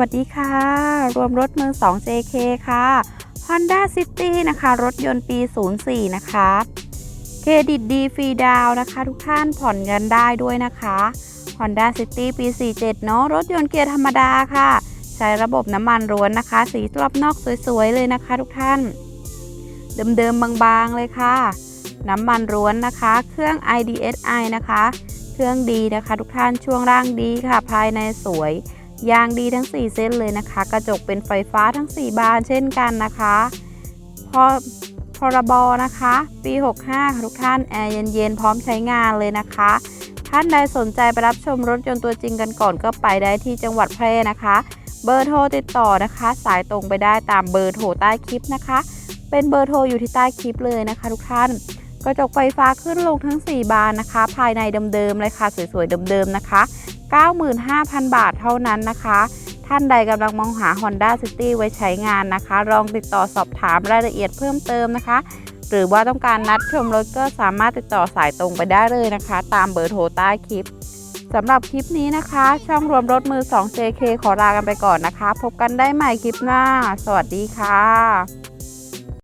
วัสดีค่ะ รวมรถมือ 2 JK ค่ะ Honda City นะคะ รถยนต์ปี 04 นะคะ เครดิตดีฟรีดาวนะคะ ทุกท่านผ่อนเงินได้ด้วยนะคะ Honda City ปี 47 เนาะ รถยนต์เกียร์ธรรมดาค่ะ ใช้ระบบน้ำมันร้วนนะคะ สีรอบนอกสวยๆ เลยนะคะ ทุกท่าน เดิมๆ บางๆ เลยค่ะ น้ำมันร้วนนะคะ เครื่อง IDSI นะคะ เครื่องดีนะคะ ทุกท่าน ช่วงล่างดีค่ะ ภายในสวย ยางดีทั้ง 4 เส้นเลยนะคะ กระจกเป็นไฟฟ้าทั้ง 4 บานเช่นกันนะคะพอพรบนะคะ ปี 65 ทุกท่านแอร์เย็นๆ พร้อมใช้งานเลยนะคะ ท่านใดสนใจไปรับชมรถยนต์ตัวจริงกันก่อนก็ไปได้ที่จังหวัดแพร่นะคะ เบอร์โทรติดต่อนะคะ สายตรงไปได้ตามเบอร์โทรใต้คลิปนะคะ เป็นเบอร์โทรอยู่ที่ใต้คลิปเลยนะคะ ทุกท่าน กระจกไฟฟ้าขึ้นลงทั้ง 4 บานนะคะ ภายในเดิมๆเลยค่ะสวยๆเดิมๆนะคะ 95,000 บาทเท่านั้นนะคะ ท่านใดกำลังมองหา Honda City ไว้ใช้งานนะคะ ลองติดต่อสอบถามรายละเอียดเพิ่มเติมนะคะ หรือว่าต้องการนัดชมรถก็สามารถติดต่อสายตรงไปได้เลยนะคะ ตามเบอร์โทรใต้คลิปสำหรับคลิปนี้นะคะ ช่องรวมรถมือ 2 JK ขอลากันไปก่อนนะคะ พบกันได้ใหม่คลิปหน้า สวัสดีค่ะ